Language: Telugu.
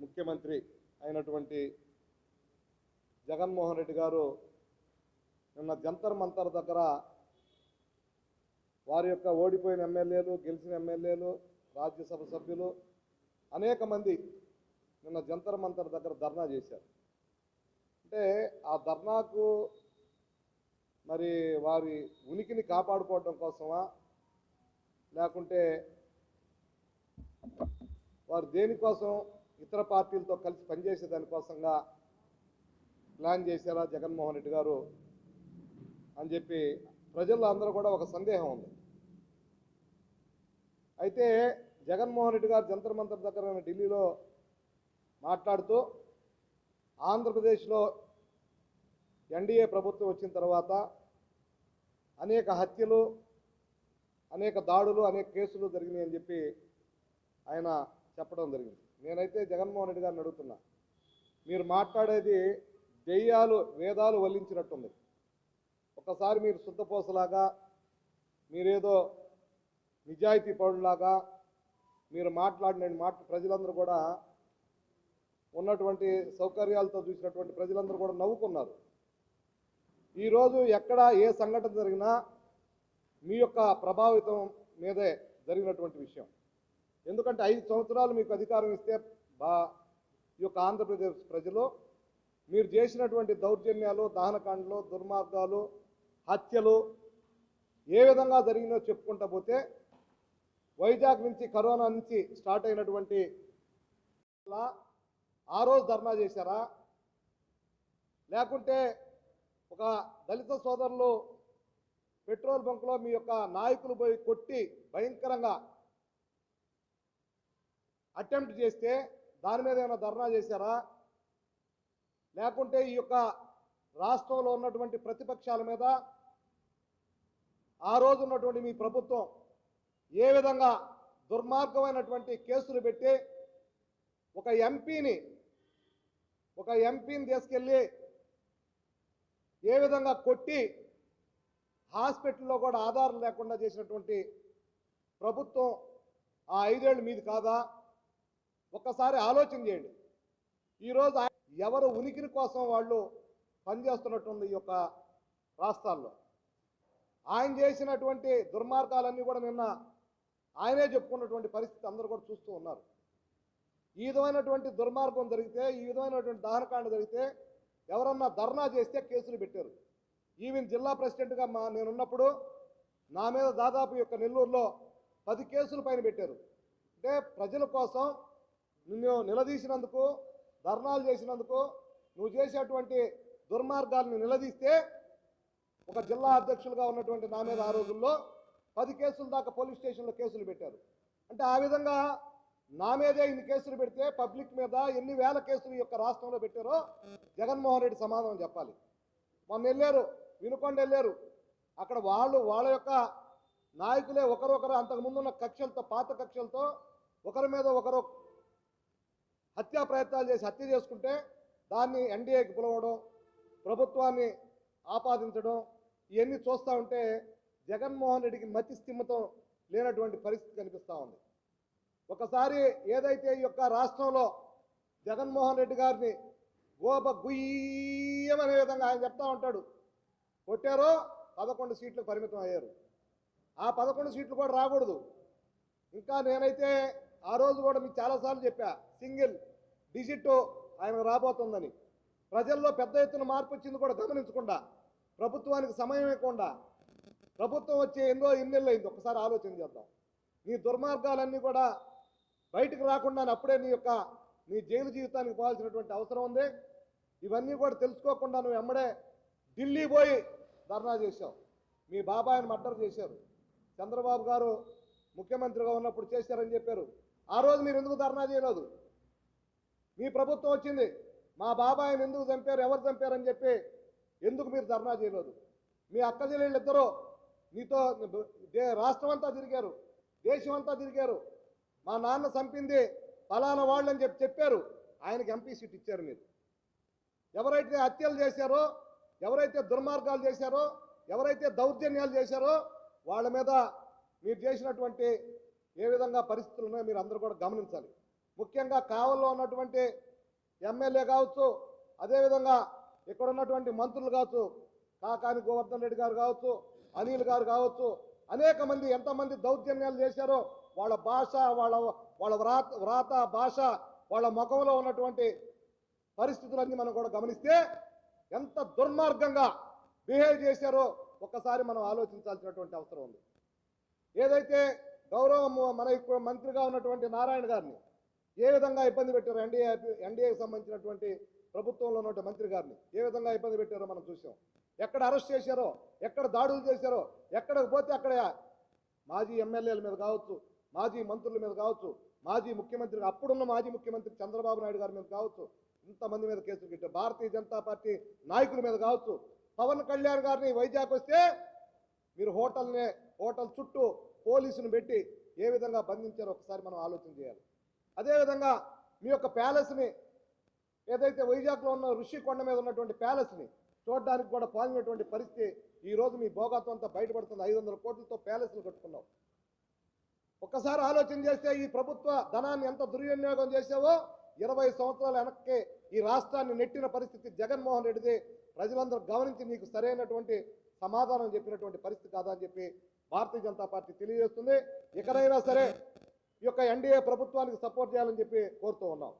ముఖ్యమంత్రి అయినటువంటి జగన్మోహన్ రెడ్డి గారు నిన్న జంతర్ మంతర్ దగ్గర వారి యొక్క ఓడిపోయిన ఎమ్మెల్యేలు గెలిచిన ఎమ్మెల్యేలు రాజ్యసభ సభ్యులు అనేక మంది నిన్న జంతర్ మంతర్ దగ్గర ధర్నా చేశారు. అంటే ఆ ధర్నాకు మరి వారి ఉనికిని కాపాడుకోవడం కోసమా? లేకుంటే వారు దేనికోసం ఇతర పార్టీలతో కలిసి పనిచేసే దానికోసంగా ప్లాన్ చేశారా జగన్మోహన్ రెడ్డి గారు అని చెప్పి ప్రజల్లో అందరూ కూడా ఒక సందేహం ఉంది. అయితే జగన్మోహన్ రెడ్డి గారు జంతర్ మంతర్ దగ్గర ఢిల్లీలో మాట్లాడుతూ ఆంధ్రప్రదేశ్లో ఎన్డీఏ ప్రభుత్వం వచ్చిన తర్వాత అనేక హత్యలు అనేక దాడులు అనేక కేసులు జరిగినాయి అని చెప్పి ఆయన చెప్పడం జరిగింది. నేనైతే జగన్మోహన్ రెడ్డి గారిని అడుగుతున్నా. మీరు మాట్లాడేది దెయ్యాలు వేదాలు వల్లించినట్టుంది. ఒకసారి మీరు శుద్ధపోసలాగా మీరేదో నిజాయితీ పౌరులాగా మీరు మాట్లాడిన మాట ప్రజలందరూ కూడా ఉన్నటువంటి సౌకర్యాలతో చూసినటువంటి ప్రజలందరూ కూడా నవ్వుకున్నారు. ఈరోజు ఎక్కడ ఏ సంఘటన జరిగినా మీ యొక్క ప్రభావితం మీదే జరిగినటువంటి విషయం. ఎందుకంటే ఐదు సంవత్సరాలు మీకు అధికారం ఇస్తే బా ఈ యొక్క ఆంధ్రప్రదేశ్ ప్రజలు మీరు చేసినటువంటి దౌర్జన్యాలు దహనకాండలు దుర్మార్గాలు హత్యలు ఏ విధంగా జరిగినో చెప్పుకుంటా పోతే వైజాగ్ నుంచి కరోనా నుంచి స్టార్ట్ అయినటువంటి ఆ రోజు ధర్నా చేశారా? లేకుంటే ఒక దళిత సోదరులు పెట్రోల్ బంకులో మీ యొక్క నాయకులు పోయి కొట్టి భయంకరంగా అటెంప్ట్ చేస్తే దాని మీద ఏమైనా ధర్నా చేశారా? లేకుంటే ఈ యొక్క రాష్ట్రంలో ఉన్నటువంటి ప్రతిపక్షాల మీద ఆ రోజు ఉన్నటువంటి మీ ప్రభుత్వం ఏ విధంగా దుర్మార్గమైనటువంటి కేసులు పెట్టి ఒక ఎంపీని ఒక ఎంపీని తీసుకెళ్ళి ఏ విధంగా కొట్టి హాస్పిటల్లో కూడా ఆధారం లేకుండా చేసినటువంటి ప్రభుత్వం ఆ ఐదేళ్ళు మీది కాదా? ఒక్కసారి ఆలోచన చేయండి. ఈరోజు ఎవరు ఉనికిని కోసం వాళ్ళు పనిచేస్తున్నట్టుంది ఈ యొక్క రాష్ట్రాల్లో. ఆయన చేసినటువంటి దుర్మార్గాలన్నీ కూడా నిన్న ఆయనే చెప్పుకున్నటువంటి పరిస్థితి అందరూ కూడా చూస్తూ ఉన్నారు. ఈ విధమైనటువంటి దుర్మార్గం జరిగితే ఈ విధమైనటువంటి దహనకాండ జరిగితే ఎవరన్నా ధర్నా చేస్తే కేసులు పెట్టారు. ఈవెన్ జిల్లా ప్రెసిడెంట్గా మా నేనున్నప్పుడు నా మీద దాదాపు యొక్క నెల్లూరులో పది కేసులు పైన పెట్టారు. అంటే ప్రజల కోసం నిన్ను నిలదీసినందుకు ధర్నాలు చేసినందుకు నువ్వు చేసేటువంటి దుర్మార్గాలను నిలదీస్తే ఒక జిల్లా అధ్యక్షులుగా ఉన్నటువంటి నా మీద ఆ రోజుల్లో పది కేసుల దాకా పోలీస్ స్టేషన్లో కేసులు పెట్టారు. అంటే ఆ విధంగా నా మీదే ఇన్ని కేసులు పెడితే పబ్లిక్ మీద ఎన్ని వేల కేసులు ఈ యొక్క రాష్ట్రంలో పెట్టారో జగన్మోహన్ రెడ్డి సమాధానం చెప్పాలి. మొన్న వెళ్ళారు వినుకొండ వెళ్ళారు. అక్కడ వాళ్ళు వాళ్ళ యొక్క నాయకులే ఒకరొకరు అంతకుముందున్న కక్షలతో పాత కక్షలతో ఒకరి మీద ఒకరు హత్యా ప్రయత్నాలు చేసి హత్య చేసుకుంటే దాన్ని ఎన్డీఏకి పిలవడం ప్రభుత్వాన్ని ఆపాదించడం ఇవన్నీ చూస్తూ ఉంటే జగన్మోహన్ రెడ్డికి మతి స్థిమ్మతం లేనటువంటి పరిస్థితి కనిపిస్తూ ఉంది. ఒకసారి ఏదైతే ఈ యొక్క రాష్ట్రంలో జగన్మోహన్ రెడ్డి గారిని గోప గుయ్యమనే విధంగా ఆయన చెప్తా ఉంటాడు కొట్టారో పదకొండు సీట్లు పరిమితం అయ్యారు. ఆ పదకొండు సీట్లు కూడా రాకూడదు. ఇంకా నేనైతే ఆ రోజు కూడా మీకు చాలాసార్లు చెప్పా సింగిల్ డిజిట్ ఆయన రాబోతుందని. ప్రజల్లో పెద్ద ఎత్తున మార్పు వచ్చింది కూడా గమనించకుండా ప్రభుత్వానికి సమయం ఇవ్వకుండా ప్రభుత్వం వచ్చే ఎన్నో ఎన్నెళ్ళు అయింది ఒకసారి ఆలోచన చేద్దాం. నీ దుర్మార్గాలన్నీ కూడా బయటకు రాకుండా అప్పుడే నీ యొక్క నీ జైలు జీవితానికి పోవాల్సినటువంటి అవసరం ఉంది. ఇవన్నీ కూడా తెలుసుకోకుండా నువ్వు ఎమ్మడే ఢిల్లీ పోయి ధర్నా చేశావు. మీ బాబాయిని మర్డర్ చేశారు. చంద్రబాబు గారు ముఖ్యమంత్రిగా ఉన్నప్పుడు చేశారని చెప్పారు. ఆ రోజు మీరు ఎందుకు ధర్నా చేయలేదు? మీ ప్రభుత్వం వచ్చింది. మా బాబాయిని ఎందుకు చంపారు? ఎవరు చంపారని చెప్పి ఎందుకు మీరు ధర్నా చేయలేదు? మీ అక్క చెల్లెళ్ళు ఇద్దరు మీతో దే- రాష్ట్రం అంతా తిరిగారు. దేశం అంతా తిరిగారు. మా నాన్న చంపింది ఫలానా వాళ్ళు అని చెప్పి చెప్పారు. ఆయనకి ఎంపీ సీట్ ఇచ్చారు మీరు. ఎవరైతే హత్యలు చేశారో ఎవరైతే దుర్మార్గాలు చేశారో ఎవరైతే దౌర్జన్యాలు చేశారో వాళ్ళ మీద మీరు చేసినటువంటి ఏ విధంగా పరిస్థితులు ఉన్నాయో మీరు అందరూ కూడా గమనించాలి. ముఖ్యంగా కావల్లో ఉన్నటువంటి ఎమ్మెల్యే కావచ్చు అదేవిధంగా ఇక్కడ ఉన్నటువంటి మంత్రులు కావచ్చు కాకాని గోవర్ధన్ రెడ్డి గారు కావచ్చు అనిల్ గారు కావచ్చు అనేక మంది ఎంతమంది దౌర్జన్యాలు చేశారో వాళ్ళ భాష వాళ్ళ వాళ్ళ వ్రాత వ్రాత భాష వాళ్ళ ముఖంలో ఉన్నటువంటి పరిస్థితులన్నీ మనం కూడా గమనిస్తే ఎంత దుర్మార్గంగా బిహేవ్ చేశారో ఒక్కసారి మనం ఆలోచించాల్సినటువంటి అవసరం ఉంది. ఏదైతే గౌరవం మన మంత్రిగా ఉన్నటువంటి నారాయణ గారిని ఏ విధంగా ఇబ్బంది పెట్టారో ఎన్డీఏ ఎన్డీఏకి సంబంధించినటువంటి ప్రభుత్వంలో ఉన్న మంత్రి గారిని ఏ విధంగా ఇబ్బంది పెట్టారో మనం చూసాం ఎక్కడ అరెస్ట్ చేశారో ఎక్కడ దాడులు చేశారో ఎక్కడికి పోతే అక్కడ మాజీ ఎమ్మెల్యేల మీద కావచ్చు మాజీ మంత్రుల మీద కావచ్చు మాజీ ముఖ్యమంత్రి అప్పుడున్న మాజీ ముఖ్యమంత్రి చంద్రబాబు నాయుడు గారి మీద కావచ్చు ఇంతమంది మీద కేసులు పెట్టారు. భారతీయ జనతా పార్టీ నాయకుల మీద కావచ్చు. పవన్ కళ్యాణ్ గారిని వైజాగ్ వస్తే మీరు హోటల్నే హోటల్ చుట్టూ పోలీసును పెట్టి ఏ విధంగా బంధించారో ఒకసారి మనం ఆలోచన చేయాలి. అదేవిధంగా మీ యొక్క ప్యాలెస్ని ఏదైతే వైజాగ్లో ఉన్న ఋషికొండ మీద ఉన్నటువంటి ప్యాలెస్ని చూడడానికి కూడా పాల్గొనేటువంటి పరిస్థితి ఈ రోజు మీ భోగాత్వం అంతా బయటపడుతుంది. ఐదు వందల కోట్లతో ప్యాలెస్లు కట్టుకున్నాం ఒక్కసారి ఆలోచన చేస్తే ఈ ప్రభుత్వ ధనాన్ని ఎంత దుర్వినియోగం చేసావో ఇరవై సంవత్సరాల వెనక్కి ఈ రాష్ట్రాన్ని నెట్టిన పరిస్థితి జగన్మోహన్ రెడ్డిది ప్రజలందరూ గమనించి నీకు సరైనటువంటి సమాధానం చెప్పినటువంటి పరిస్థితి కాదా అని చెప్పి భారతీయ జనతా పార్టీ తెలియజేస్తుంది. ఎక్కడైనా సరే ఈ యొక్క ఎన్డీఏ ప్రభుత్వానికి సపోర్ట్ చేయాలని చెప్పి కోరుతూ ఉన్నాం.